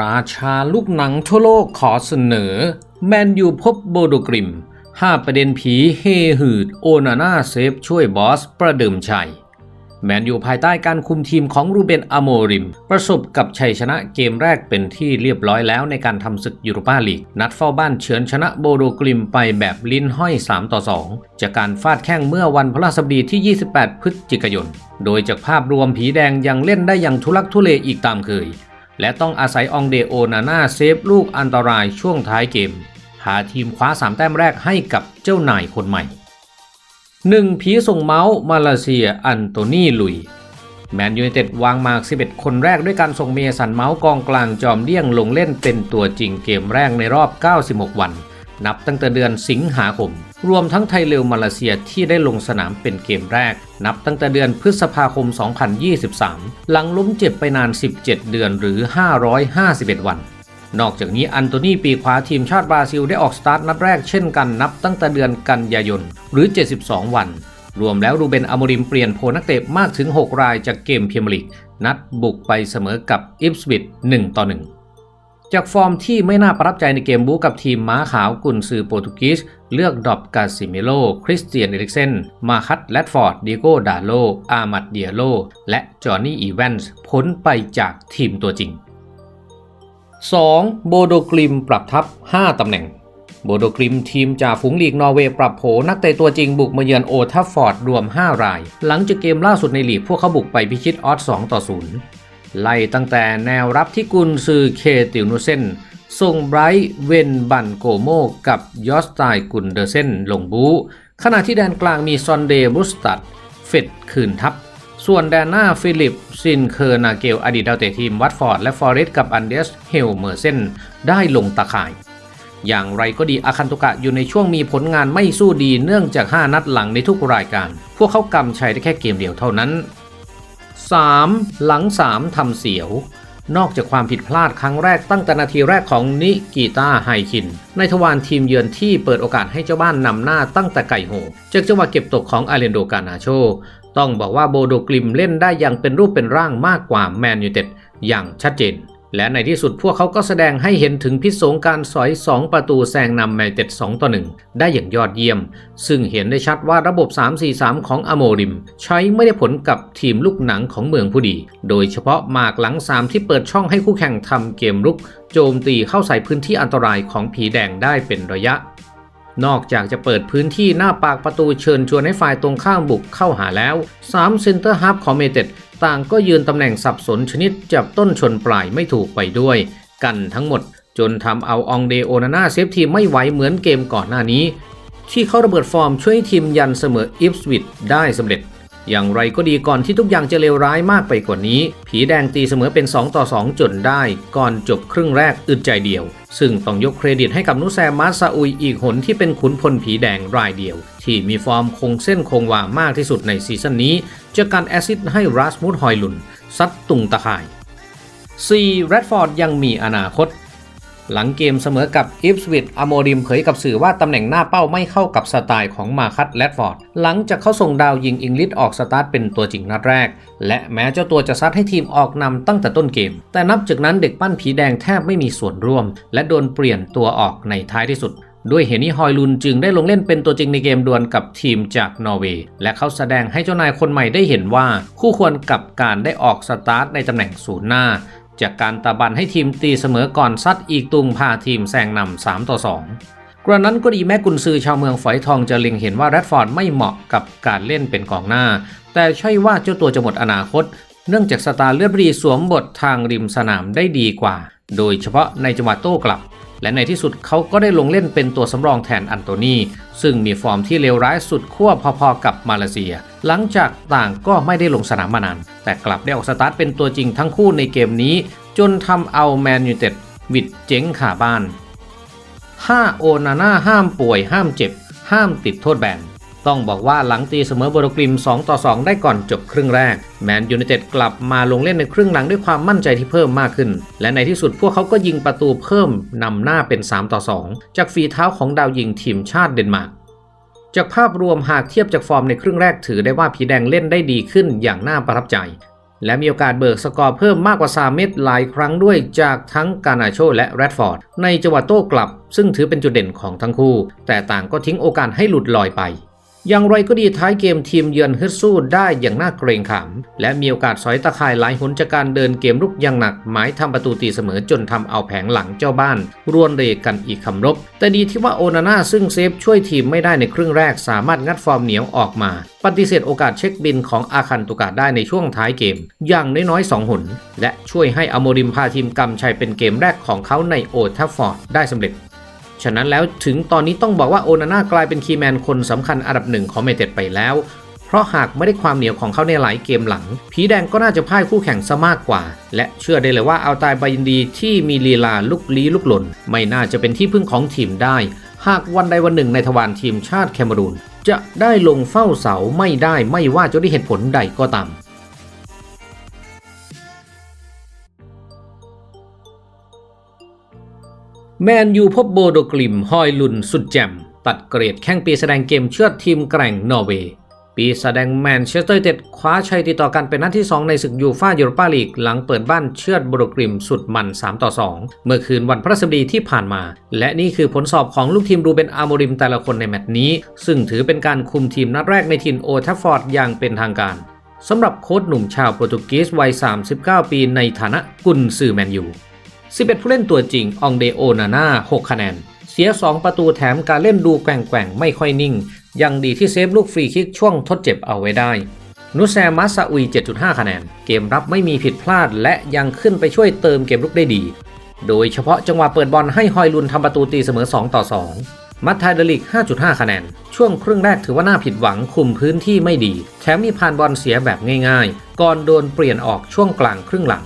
ราชาลูกหนังทั่วโลกขอเสนอ แมนยูพบโบโดกริม 5 ประเด็นผีเฮหืด โอนาน่าเซฟช่วยบอสประเดิมชัย แมนยูภายใต้การคุมทีมของรูเบนอโมริม ประสบกับชัยชนะเกมแรกเป็นที่เรียบร้อยแล้วในการทำศึกยูโรปาลีก นัดเฝ้าบ้านเฉือนชนะโบโดกริมไปแบบลิ้นห้อย 3 ต่อ 2 จากการฟาดแข้งเมื่อวันพฤหัสบดีที่ 28 พฤศจิกายน โดยจากภาพรวมผีแดงยังเล่นได้อย่างทุลักทุเลอีกตามเคย และต้องอาศัยองเดโอนาน่าเซฟลูกอันตรายช่วงท้ายเกมพาทีมคว้า 3 แต้มแรกให้กับเจ้านายคนใหม่ 1. ผีส่งเมาส์มาเลเซียอันโตนีลุย แมนยูไนเต็ดวางมาก 11 คนแรกด้วยการส่งเมสันเมาส์กองกลางจอมเลี่ยงลงเล่นเป็นตัวจริงเกมแรกในรอบ 96 วัน นับตั้งแต่เดือนสิงหาคม รวมทั้งไทยเร็วมาเลเซียที่ได้ลงสนามเป็นเกมแรก นับตั้งแต่เดือนพฤษภาคม 2023 หลังล้มเจ็บไปนาน 17 เดือนหรือ 551 วัน นอกจากนี้อันโตนีปีขวาทีมชาติบราซิลได้ออกสตาร์ทนัดแรกเช่นกันนับตั้งแต่เดือนกันยายนหรือ 72 วัน รวมแล้วรูเบนอโมริมเปลี่ยนโพนักเตะมากถึง 6 รายจากเกมพรีเมียร์ลีกนัดบุกไปเสมอกับอิฟสวิต1ต่อ1 จากฟอร์มที่ไม่น่าประทับใจในเกมบู๊กับทีมม้าขาวกุนซือโปรตุกีสเลือกดรอปกาซิเมโล คริสเตียนเอริกเซน มาคัตแลดฟอร์ด ดิโกดาโล อามัดเดียโล และจอห์นนี่อีแวนส์พ้นไปจากทีมตัวจริง 2. โบโดกลิมปรับทัพ 5 ตำแหน่ง โบโดกลิมทีมจากฝูงลีกนอร์เวย์ปรับโผนักเตะตัวจริงบุกมาเยือนโอทัฟฟอร์ดรวม 5 ราย หลังจากเกมล่าสุดในลีกพวกเขาบุกไปพิชิตออส2ต่อ0 ไล่ตั้งแต่แนวรับที่กุนซือเคติวนูเซนส่งไบรท์เวนบันโกโมกับยอสไตกุนเดอร์เซนลงบูขณะที่แดนกลางมีซอนเดย์บุสตัดเฟดคืนทัพส่วนแดนหน้าฟิลิป ซินเคอร์นาเกลอดีตดาวเตะทีมวัตฟอร์ดและฟอร์เรสกับอันเดสเฮลเมอร์เซนได้ลงตะข่าย อย่างไรก็ดีอาคันตุกะอยู่ในช่วงมีผลงานไม่สู้ดีเนื่องจาก 5 นัดหลังในทุกรายการ พวกเขากำชัยได้แค่เกมเดียวเท่านั้น 3. หลัง 3ทำเสียวนอกจากความผิดพลาดครั้งแรกตั้งแต่นาทีแรกของนิกีตาไฮคิน ในทวารทีมเยือนที่เปิดโอกาสให้เจ้าบ้านนำหน้าตั้งแต่ไก่โหจากจังหวะเก็บตกของอาเรนโดกานาโช ต้องบอกว่าโบโดกลิมเล่นได้อย่างเป็นรูปเป็นร่างมากกว่าแมนยูเต็ดอย่างชัดเจน และในที่สุดพวกเขาก็แสดงให้เห็นถึงพิษสงการสอย 2 ประตูแซงนำแมนเต็ด2ต่อ 1 ได้อย่างยอดเยี่ยม ซึ่งเห็นได้ชัดว่าระบบ 3-4-3 ของอโมริม ใช้ไม่ได้ผลกับทีมลูกหนังของเมืองผู้ดี โดยเฉพาะหมากหลัง 3 ที่เปิดช่องให้คู่แข่งทำเกมรุก โจมตีเข้าใส่พื้นที่อันตรายของผีแดงได้เป็นระยะ นอกจากจะเปิดพื้นที่หน้าปากประตูเชิญชวนให้ฝ่ายตรงข้ามบุกเข้าหาแล้ว3เซนเตอร์ฮับของเมเต็ดต่างก็ยืนตำแหน่งสับสนชนิดจับต้นชนปลายไม่ถูกไปด้วย กันทั้งหมด จนทำเอาองเดโอนาน่าเซฟทีมไม่ไหวเหมือนเกมก่อนหน้านี้ ที่เขาระเบิดฟอร์มช่วยทีมยันเสมออิฟสวิตได้สำเร็จ อย่างไรก็ดีก่อนที่ทุกอย่างจะเลวร้ายมากไปกว่านี้ ผีแดงตีเสมอเป็น 2 ต่อ 2 จนได้ ก่อนจบครึ่งแรกอึดใจเดียว ซึ่งต้องยกเครดิตให้กับนุแซมมาซาอุยอีกหนที่เป็นขุนพลผีแดงรายเดียว ที่มีฟอร์มคงเส้นคงวามากที่สุดในซีซั่นนี้จากการแอซิสต์ให้รัสมุดฮอยลุนซัดตุงตะข่าย 4. แรดฟอร์ดยังมีอนาคต หลังเกมเสมอกับอิฟสวิตอโมริมเผยกับสื่อว่าตำแหน่งหน้าเป้าไม่เข้ากับสไตล์ของมาคัตแรดฟอร์ด หลังจากเขาส่งดาวยิงอิงลิสออกสตาร์ทเป็นตัวจริงนัดแรก และแม้เจ้าตัวจะซัดให้ทีมออกนำตั้งแต่ต้นเกม แต่นับจากนั้นเด็กปั้นผีแดงแทบไม่มีส่วนร่วม และโดนเปลี่ยนตัวออกในท้ายที่สุดด้วยเหตุนี้ฮอยลุนจึงได้ลงเล่นเป็นตัวจริงในเกมดวลกับทีมจากนอร์เวย์และเขาแสดงให้เจ้านายคนใหม่ได้เห็นว่า คู่ควรกับการได้ออกสตาร์ทในตำแหน่งศูนย์หน้า จากการตะบันให้ทีมตีเสมอก่อนซัดอีกตุงพาทีมแซงนำ3ต่อ 2 กระนั้นก็ดีแม้กุนซือชาวเมืองฝอยทองจะเล็งเห็นว่าแรดฟอร์ดไม่เหมาะกับการเล่นเป็นกองหน้า แต่ใช่ว่าเจ้าตัวจะหมดอนาคต เนื่องจากสตาร์เลือดรีสวมบททางริมสนามได้ดีกว่า โดยเฉพาะในจังหวะโต้กลับ และในที่สุดเขาก็ได้ลงเล่นเป็นตัวสำรองแทนอันโตนี ซึ่งมีฟอร์มที่เลวร้ายสุดขั้วพอๆกับมาเลเซีย หลังจากต่างก็ไม่ได้ลงสนามมานาน แต่กลับได้ออกสตาร์ทเป็นตัวจริงทั้งคู่ในเกมนี้ จนทำเอาแมนยูเต็ดวิดเจ๊งขาบ้าน 5. โอนาน่าห้ามป่วยห้ามเจ็บ ห้ามติดโทษแบน ต้องบอกว่าหลังตีเสมอบรกริม 2 ต่อ 2 ได้ก่อนจบครึ่งแรก แมนยูไนเต็ดกลับมาลงเล่นในครึ่งหลังด้วยความมั่นใจที่เพิ่มมากขึ้น และในที่สุดพวกเขาก็ยิงประตูเพิ่มนำหน้าเป็น 3 ต่อ 2 จากฝีเท้าของดาวยิงทีมชาติเดนมาร์กจากภาพรวมหากเทียบจากฟอร์มในครึ่งแรกถือได้ว่าผีแดงเล่นได้ดีขึ้นอย่างน่าประทับใจ และมีโอกาสเบิกสกอร์เพิ่มมากกว่า 3 เม็ดหลายครั้งด้วยจากทั้งกานาโชและแรดฟอร์ดในจังหวะโต้กลับ ซึ่งถือเป็นจุดเด่นของทั้งคู่ แต่ต่างก็ทิ้งโอกาสให้หลุดลอยไป อย่างไรก็ดีท้ายเกมทีมเยือนฮึดสู้ได้อย่างน่าเกรงขาม และมีโอกาสสอยตะข่ายหลายหนจากการเดินเกมรุกอย่างหนัก หมายทำประตูตีเสมอจนทำเอาแผงหลังเจ้าบ้านรวนเรกันอีกคำรบ แต่ดีที่ว่าโอนาน่าซึ่งเซฟช่วยทีมไม่ได้ในครึ่งแรกสามารถงัดฟอร์มเหนียวออกมา ปฏิเสธโอกาสเช็คบินของอาคันตุกาได้ในช่วงท้ายเกม อย่างน้อยๆสองหน และช่วยให้อโมริมพาทีมกำชัยเป็นเกมแรกของเขาในโอทัฟฟอร์ดได้สำเร็จ ฉะนั้นแล้วถึงตอนนี้ต้องบอกว่าโอนาน่ากลายเป็นคีย์แมนคนสำคัญอันดับหนึ่งของเมเต็ดไปแล้ว เพราะหากไม่ได้ความเหนียวของเขาในหลายเกมหลัง ผีแดงก็น่าจะพ่ายคู่แข่งซะมากกว่า และเชื่อได้เลยว่าเอาตายบายินดีที่มีลีลาลุกลี้ลุกหล่น ไม่น่าจะเป็นที่พึ่งของทีมได้ หากวันใดวันหนึ่งในทวารทีมชาติแคเมรูนจะได้ลงเฝ้าเสาไม่ได้ไม่ว่าจะด้วยเหตุผลใดก็ตาม แมนยูพบโบโดกลิมฮอยลุนสุดแจ่มตัดเกรดแข่งปีแสดงเกมเชือดทีมแกร่งนอร์เวย์ ปีแสดงแมนเชสเตอร์เต็ดคว้าชัยติดต่อกันเป็นนัดที่ 2 ในศึกยูฟ่ายูโรปาลีก หลังเปิดบ้านเชือดโบโดกลิมสุดมัน 3 ต่อ 2 เมื่อคืนวันพฤหัสบดีที่ผ่านมา และนี่คือผลสอบของลูกทีมรูเบนอาร์โมริมแต่ละคนในแมตช์นี้ ซึ่งถือเป็นการคุมทีมนัดแรกในทินโอทัฟฟอร์ดอย่างเป็นทางการสำหรับโค้ชหนุ่มชาวโปรตุเกสวัย 39 ปีในฐานะกุนซือแมนยู 11 ผู้เล่นตัวจริง องเดโอนาน่า 6 คะแนน เสีย 2 ประตูแถมการเล่นดูแกว่งๆ ไม่ค่อยนิ่ง ยังดีที่เซฟลูกฟรีคิกช่วงทดเจ็บเอาไว้ได้ นุแซมัสซาอุย 7.5 คะแนน เกมรับไม่มีผิดพลาด และยังขึ้นไปช่วยเติมเกมลุกได้ดี โดยเฉพาะจังหวะเปิดบอลให้ฮอยลุนทำประตูตีเสมอ 2 ต่อ 2มัตไทเดลิก 5.5 คะแนน ช่วงครึ่งแรกถือว่าน่าผิดหวังคุมพื้นที่ไม่ดี แถมมีผ่านบอลเสียแบบง่ายๆ ก่อนโดนเปลี่ยนออกช่วงกลางครึ่งหลัง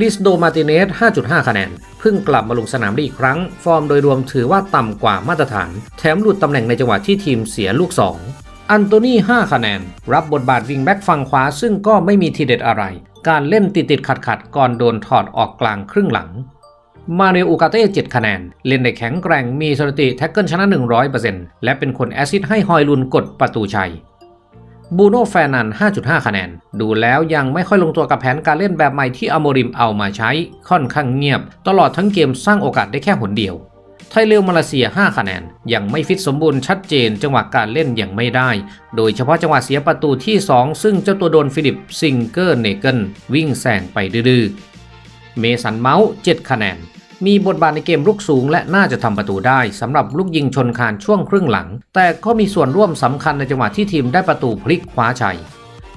ลิสโดมาติเนส 5.5 คะแนน เพิ่งกลับมาลงสนามได้อีกครั้ง ฟอร์มโดยรวมถือว่าต่ำกว่ามาตรฐาน แถมหลุดตำแหน่งในจังหวะที่ทีมเสียลูก 2 อันโตนี่5คะแนน รับบทบาทวิงแบ็กฝั่งขวาซึ่งก็ไม่มีทีเด็ดอะไร การเล่นติดติดขัดขัดก่อนโดนถอดออกกลางครึ่งหลัง มาเรโอกาเต้7คะแนน เล่นได้แข็งแกร่งมีสถิติแท็กเกิลชนะ 100%และเป็นคนแอซิสต์ให้ฮอยลุนกดประตูชัย บูโน่แฟนัน 5.5 คะแนน ดูแล้วยังไม่ค่อยลงตัวกับแผนการเล่นแบบใหม่ที่อโมริมเอามาใช้ ค่อนข้างเงียบ ตลอดทั้งเกมสร้างโอกาสได้แค่หนเดียว ไทยเรลมาเลเซีย 5 คะแนน ยังไม่ฟิตสมบูรณ์ชัดเจน จังหวะการเล่นยังไม่ได้ โดยเฉพาะจังหวะเสียประตูที่ 2 ซึ่งเจ้าตัวโดนฟิลิปซิงเกอร์เนเกิลวิ่งแซงไปดื้อเมสันเมาส์ 7 คะแนน มีบทบาทในเกมลุกสูง และน่าจะทำประตูได้สำหรับลูกยิงชนคานช่วงครึ่งหลัง แต่ก็มีส่วนร่วมสำคัญในจังหวะที่ทีมได้ประตูพลิกคว้าชัย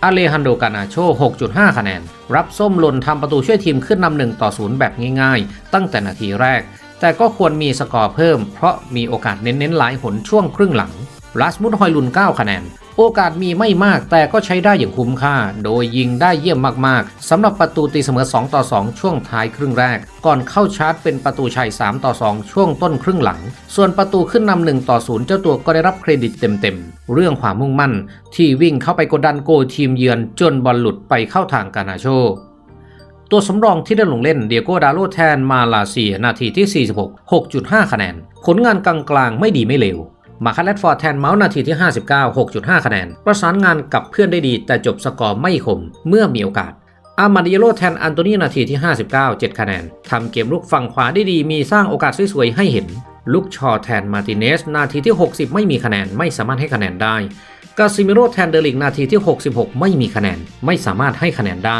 อเลฮันโดกานาโช 6.5 คะแนน รับส้มหล่นทำประตูช่วยทีมขึ้นนำหนึ่งต่อศูนย์แบบง่ายๆ ตั้งแต่นาทีแรก แต่ก็ควรมีสกอร์เพิ่มเพราะมีโอกาสเน้นๆหลายหนช่วงครึ่งหลัง รัสมุดฮอยลุน 9 คะแนน โอกาสมีไม่มากแต่ก็ใช้ได้อย่างคุ้มค่า โดยยิงได้เยี่ยมมากๆสำหรับประตูตีเสมอ 2 ต่อ 2 ช่วงท้ายครึ่งแรก ก่อนเข้าชาร์จเป็นประตูชัย 3 ต่อ 2 ช่วงต้นครึ่งหลัง ส่วนประตูขึ้นนำ1ต่อ 0 เจ้าตัวก็ได้รับเครดิตเต็มๆ เรื่องความมุ่งมั่น ที่วิ่งเข้าไปกดดันโกทีมเยือนจนบอลหลุดไปเข้าทางกานาโชตัวสำรองที่ได้ลงเล่นเดียโกดาโลแทนมาลาเซียนาทีที่ 46 6.5 คะแนน ผลงานกลางๆไม่ดีไม่เลว มาคัลเลตฟอร์ดแทนเมาส์นาทีที่ 59 6.5 คะแนน ประสานงานกับเพื่อนได้ดีแต่จบสกอร์ไม่คมเมื่อมีโอกาสอามาดิโลแทนอันโตนีนาทีที่ 59 7 คะแนน ทำเกมลุกฝั่งขวาได้ดีมีสร้างโอกาสสวยๆให้เห็น ลุกชอแทนมาติเนส นาทีที่ 60 ไม่มีคะแนน ไม่สามารถให้คะแนนได้ กาซิมิโรแทนเดลิกนาทีที่ 66 ไม่มีคะแนน ไม่สามารถให้คะแนนได้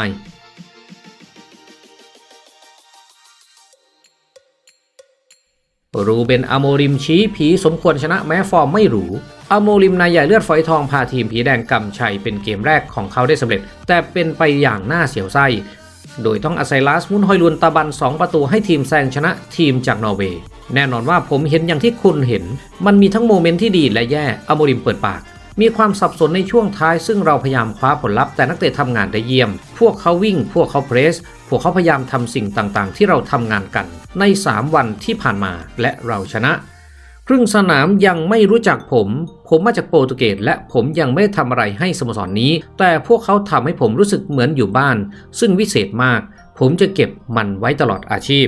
รูเบนอโมริมชี้ผีสมควรชนะแม้ฟอร์มไม่หรูอโมริมนายใหญ่เลือดฝอยทองพาทีมผีแดงกำชัยเป็นเกมแรกของเขาได้สำเร็จ แต่เป็นไปอย่างน่าเสียวไส้ โดยต้องอาศัยลาสมุนฮอยลุนตะบัน 2 ประตูให้ทีมแซงชนะทีมจากนอร์เวย์แน่นอนว่าผมเห็นอย่างที่คุณเห็น มันมีทั้งโมเมนต์ที่ดีและแย่อโมริมเปิดปาก มีความสับสนในช่วงท้ายซึ่งเราพยายามคว้าผลลัพธ์แต่นักเตะทำงานได้เยี่ยม พวกเขาวิ่ง พวกเขาเพรส พวกเขาพยายามทำสิ่งต่างๆ ที่เราทำงานกัน ใน 3 วันที่ผ่านมาและเราชนะ ครึ่งสนามยังไม่รู้จักผม ผมมาจากโปรตุเกสและผมยังไม่ได้ทำอะไรให้สโมสรนนี้ แต่พวกเขาทำให้ผมรู้สึกเหมือนอยู่บ้าน ซึ่งวิเศษมาก ผมจะเก็บมันไว้ตลอดอาชีพ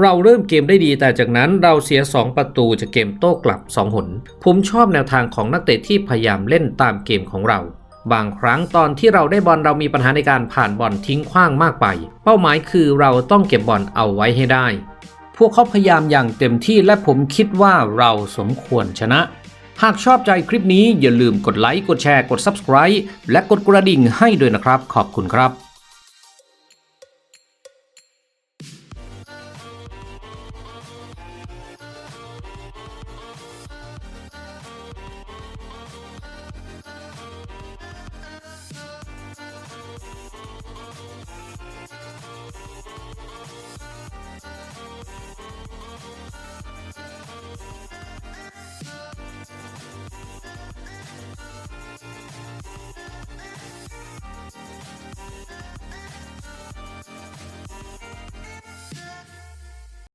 เราเริ่มเกมได้ดีแต่จากนั้นเราเสีย 2 ประตูจากเกมโต้กลับ 2 หน ผมชอบแนวทางของนักเตะที่พยายามเล่นตามเกมของเรา บางครั้งตอนที่เราได้บอลเรามีปัญหาในการผ่านบอลทิ้งขว้างมากไป เป้าหมายคือเราต้องเก็บบอลเอาไว้ให้ได้ พวกเขาพยายามอย่างเต็มที่และผมคิดว่าเราสมควรชนะ หากชอบใจคลิปนี้อย่าลืมกดไลค์กดแชร์กด Subscribe และกดกระดิ่งให้ด้วยนะครับ ขอบคุณครับ